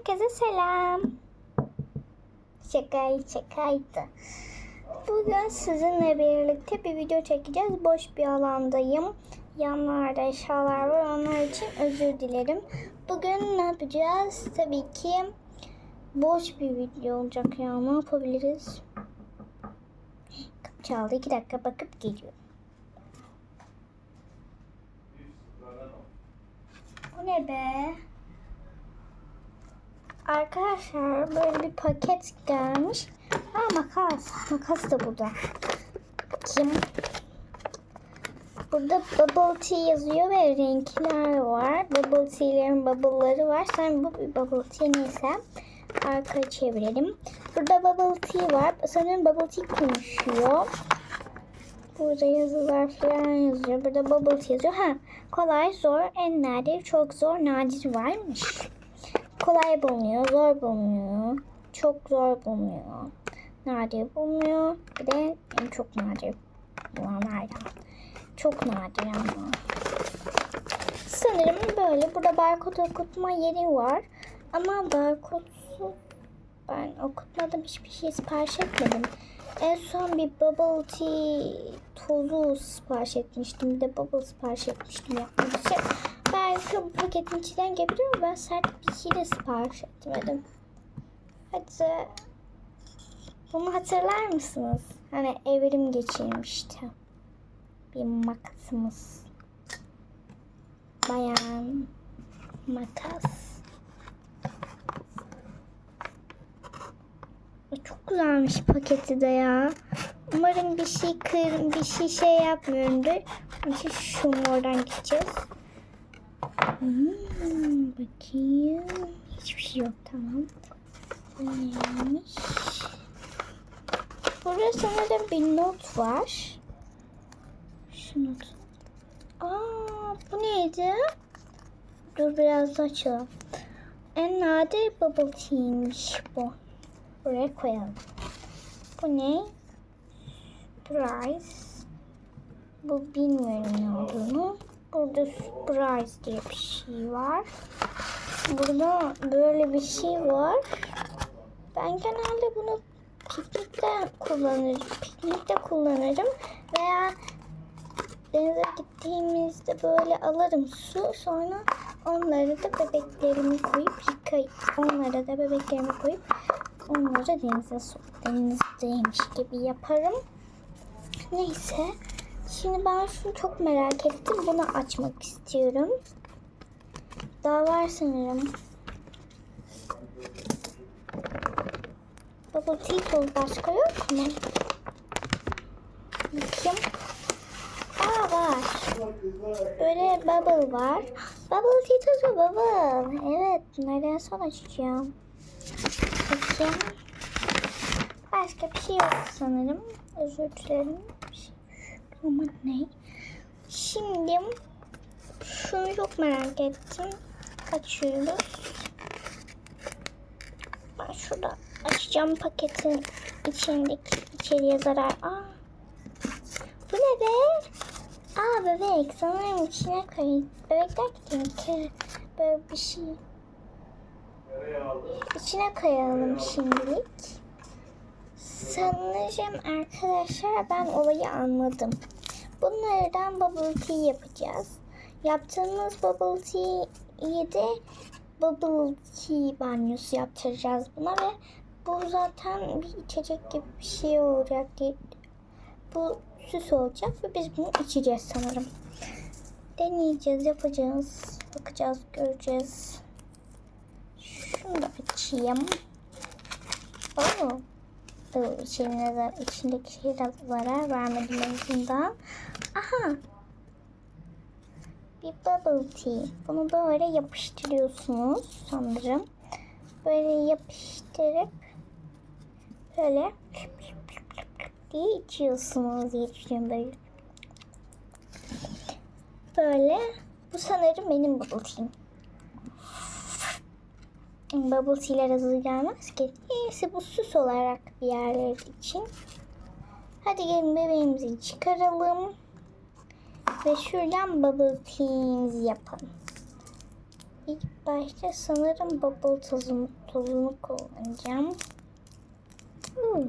Herkese selam. Şakayı şakaydı. Bugün sizinle birlikte bir video çekeceğiz. Boş bir alandayım. Yanlarda eşyalar var. Onlar için özür dilerim. Bugün ne yapacağız? Tabii ki boş bir video olacak ya. Ne yapabiliriz? Kapı çaldı. İki dakika bakıp geliyorum. Bu ne be? Arkadaşlar böyle bir paket gelmiş. Ha makas. Makas da burada. Bakayım. Burada bubble tea yazıyor ve renkler var. Bubble tea'lerin bubble'ları var. Sen bu bir bubble tea neyse. Arka çevirelim. Burada bubble tea var. Sanırım bubble tea konuşuyor. Burada yazılar falan yazıyor. Burada bubble tea yazıyor. Ha, kolay, zor, en nadir, çok zor, nadir varmış. Kolay bulunuyor, zor bulunuyor, çok zor bulunuyor, nadir bulunuyor. Bir de en çok nadir bulanlardan. Çok nadir ama. Sanırım böyle. Burada barkod okutma yeri var. Ama barkodsuz ben okutmadım. Hiçbir şey sipariş etmedim. En son bir bubble tea tozu sipariş etmiştim. Bir de bubble sipariş etmiştim yapmak için. Bu paketin içinden gelebilir ama ben sert bir şey de sipariş etmedim. Hadi. Bunu hatırlar mısınız? Hani evrim geçirmişti. Bir makasımız. Bayan makas. Çok güzelmiş paketi de ya. Umarım bir şey kır, bir şey şey yapmıyorumdur. Onun için şu oradan gideceğiz. Hmm, bakayım. Hiçbir şey yok tamam. Neymiş? Burada sanırım bir not var. Şu not. Aa, bu neydi? Dur biraz açalım. En nadir bubble tea'ymiş bu. Buraya koyalım. Bu ne? Surprise. Bu bilmiyorum ne olduğunu. Burada surprise diye bir şey var. Burada böyle bir şey var. Ben genelde bunu piknikte kullanırım. Piknikte kullanırım. Veya denize gittiğimizde böyle alırım su. Sonra onları da bebeklerimi koyup yıkayıp onlara da bebeklerimi koyup onları denize su denizdeymiş gibi yaparım. Neyse. Şimdi ben şunu çok merak ettim. Bunu açmak istiyorum. Daha var sanırım. Tea toz başka yok mu? Bakayım. Aa var. Böyle bubble var. Bubble tea tozu bubble. Evet. Nereden son açacağım? Bakayım. Başka bir şey yok sanırım. Özür dilerim. Bir şey- Ama ne? Şimdi şunu çok merak ettim. Açıyoruz. Ben şurada açacağım paketin içindeki içeriye zarar. Aa. Bu ne be? Aa bebek sanırım içine koy. Bebekler ki böyle bir şey. İçine koyalım şimdilik. Sanırım arkadaşlar ben olayı anladım. Bunlardan bubble tea yapacağız. Yaptığımız bubble tea'yi de bubble tea banyosu yaptıracağız buna ve bu zaten bir içecek gibi bir şey olacak diye. Bu süs olacak ve biz bunu içeceğiz sanırım. Deneyeceğiz, yapacağız, bakacağız, göreceğiz. Şunu da açayım. Oo. İçine de, içindeki şeyde zarar vermedim azından. Aha. Bir bubble tea. Bunu böyle yapıştırıyorsunuz sanırım. Böyle yapıştırıp böyle diye içiyorsunuz diye düşünüyorum böyle. Böyle. Bu sanırım benim bubble tea'm. Bubble tea'ler hazır gelmez ki. Neyse bu süs olarak bir yerler için. Hadi gelin bebeğimizi çıkaralım. Ve şuradan bubble tea'mizi yapalım. ilk başta sanırım bubble tozunu, tozunu kullanacağım. Hmm.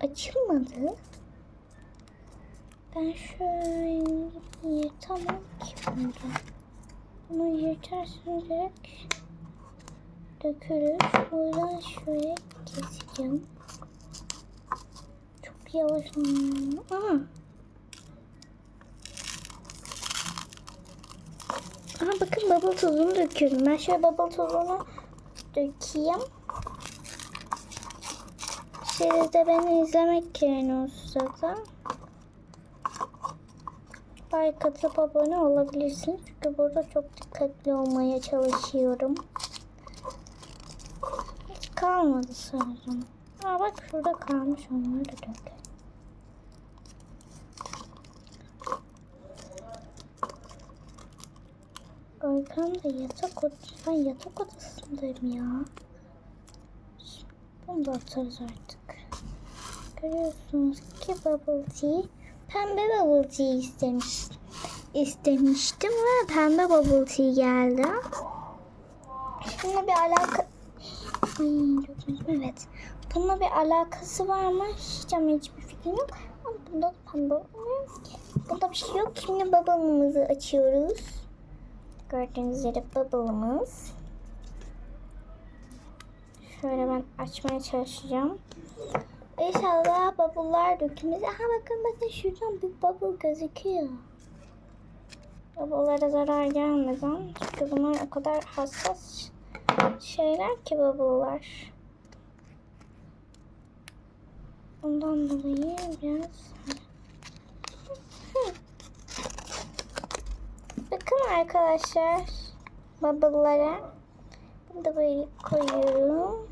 Açılmadı. Ben şöyle yırtamam ki bunu. Bunu yırtarsın direkt dökülür. Yüzden şöyle keseceğim. Çok yavaş. Aha. Aha bakın bubble tozunu döküyorum. Ben şöyle bubble tozunu dökeyim. Siz de beni izlemek yerine olsun zaten. Like atıp abone olabilirsiniz. Çünkü burada çok dikkatli olmaya çalışıyorum. Hiç kalmadı sanırım. Aa bak şurada kalmış onları da dök. Arkamda yatak odası. Ben yatak odasındayım ya. Bunu da atarız artık. Görüyorsunuz ki bubble tea. Pembe bubble tea istemiş, istemiştim ve pembe bubble tea geldi. Şununla bir alaka... Ay evet. Bununla bir alakası var mı? Hiç ama hiçbir fikrim yok. Ama bunda da pembe. Bunda bir şey yok. Şimdi bubble'ımızı açıyoruz. Gördüğünüz üzere bubble'ımız. Şöyle ben açmaya çalışacağım. İnşallah bubble'lar dökülmez. Aha bakın bakın şuradan bir bubble gözüküyor. Bubble'lara zarar gelmeden. Çünkü bunlar o kadar hassas şeyler ki bubble'lar. Ondan dolayı biraz... Bakın arkadaşlar bubble'lara. Bunu da böyle koyuyorum.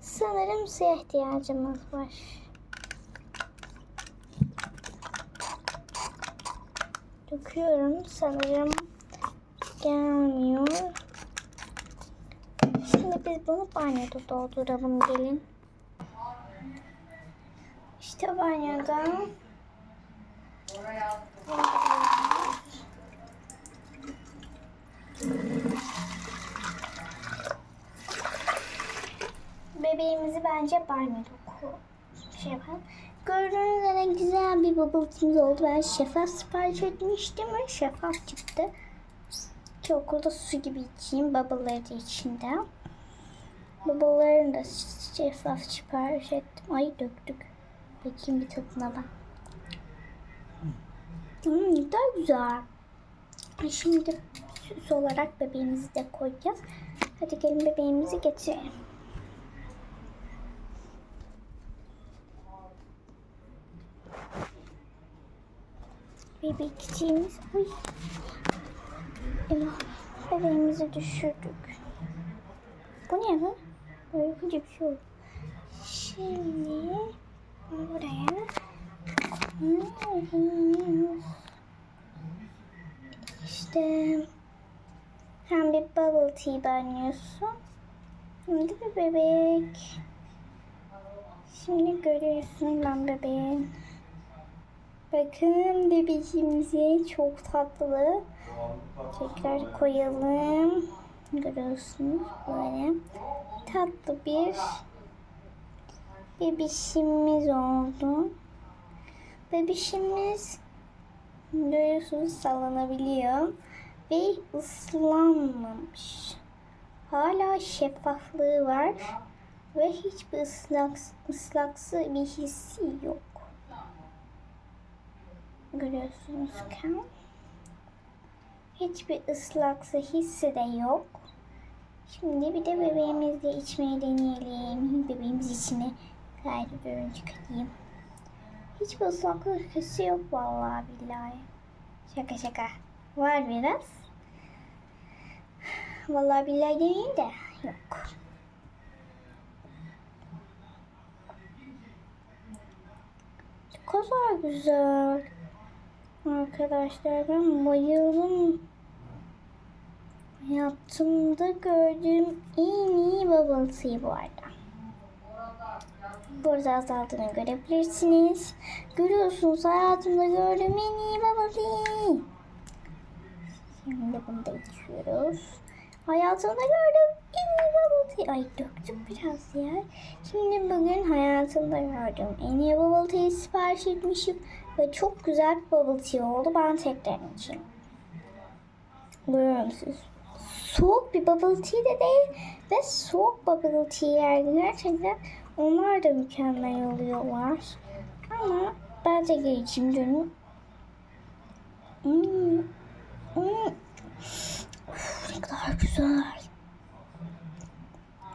Sanırım suya ihtiyacımız var. Döküyorum. Sanırım gelmiyor. Şimdi biz bunu banyoda dolduralım gelin. İşte banyoda. Bebeğimizi bence banyoda şey yapalım. Gördüğünüz üzere güzel bir bubble tea'miz oldu. Ben şeffaf sipariş etmiştim ve şeffaf çıktı. Ki okulda su gibi içeyim. Bubble'ları içinde. Bubble'larını da şeffaf sipariş ettim. Ay döktük. Bakayım bir tadına bak. Hmm, kadar güzel. Şimdi süs olarak bebeğimizi de koyacağız. Hadi gelin bebeğimizi getirelim. Bebekçiğimiz. Uy. Eyvah. Bebeğimizi düşürdük. Bu ne bu? Böyle koca bir şey oldu. Şimdi buraya koyuyoruz. İşte hem bir bubble tea banyosu hem de bir bebek. Şimdi görüyorsun ben bebeğin. Bakın bebeğimize çok tatlı. Tekrar koyalım. Görüyorsunuz böyle tatlı bir bebişimiz oldu. Bebişimiz görüyorsunuz sallanabiliyor ve ıslanmamış. Hala şeffaflığı var ve hiçbir ıslak, ıslaksı bir hissi yok. Görüyorsunuz ki hiçbir ıslaksı hissi de yok. Şimdi bir de bebeğimizle içmeyi deneyelim. Bebeğimiz içine gayrı bir çıkarayım. Hiçbir ıslaklık hissi yok vallahi billahi. Şaka şaka. Var biraz. Vallahi billahi demeyeyim de yok. Kadar güzel. Arkadaşlar ben bayıldım. Yaptığımda gördüğüm en iyi tea bu arada. Burada azaldığını görebilirsiniz. Görüyorsunuz hayatımda gördüğüm en iyi tea. Şimdi bunu da içiyoruz. Hayatımda gördüğüm en iyi bubble. Ay döktüm biraz ya. Şimdi bugün hayatımda gördüğüm en iyi bubble sipariş etmişim. Ve çok güzel bir bubble tea oldu. Ben tekrar içeyim. Görüyor musunuz? Soğuk bir bubble tea de değil. Ve soğuk bubble tea'ler gerçekten onlar da mükemmel oluyorlar. Ama bence geçeyim canım. Hmm. Hmm. Uf, ne kadar güzel.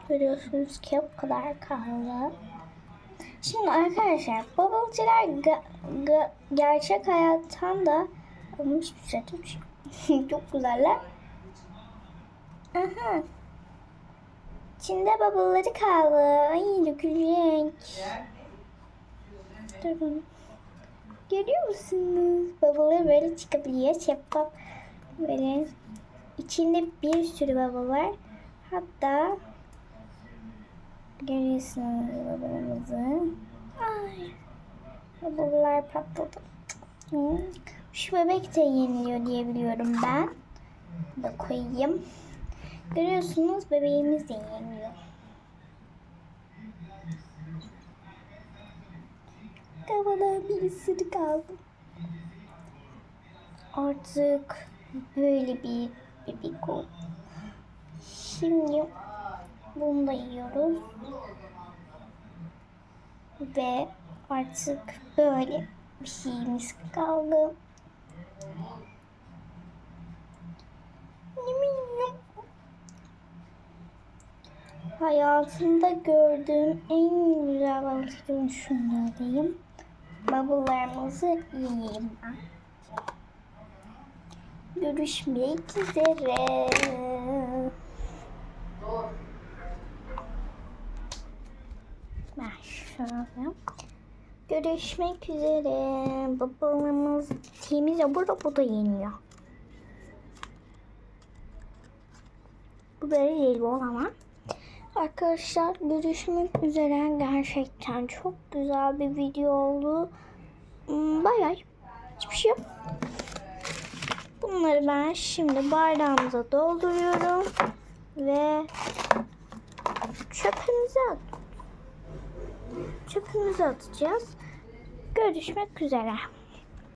Görüyorsunuz ki bu kadar kaldı. Şimdi arkadaşlar ga- gerçek hayattan da bir şey. Çok güzeller. Aha. İçinde bubble'ları kaldı. Ay dökülecek. Durun. Görüyor musunuz? Bubble'lar böyle çıkabiliyor. Şeffaf. Böyle içinde bir sürü bubble var. Hatta görüyorsunuz bubble'ımızı. Ay. Bubble'lar patladı. Şu bebek de yeniliyor diye biliyorum ben. Da koyayım. Görüyorsunuz bebeğimiz de yeniyor. Kafadan bir ısırık kaldı. Artık böyle bir bebek oldu. Şimdi bunu da yiyoruz. Ve artık böyle bir şeyimiz kaldı. Hayatımda gördüğüm en güzel balıkçı şunlardayım. Bubble'larımızı yiyeyim ben. Görüşmek üzere. Ben şöyle. Görüşmek üzere. Bubble'ımız temiz ya burada bu da yeniyor. Bu böyle değil bu ama. Arkadaşlar görüşmek üzere. Gerçekten çok güzel bir video oldu. Hmm, Bay bay. Hiçbir şey yok. Bunları ben şimdi bardağımıza dolduruyorum. Ve çöpümüze at. Çöpümüze atacağız. Görüşmek üzere.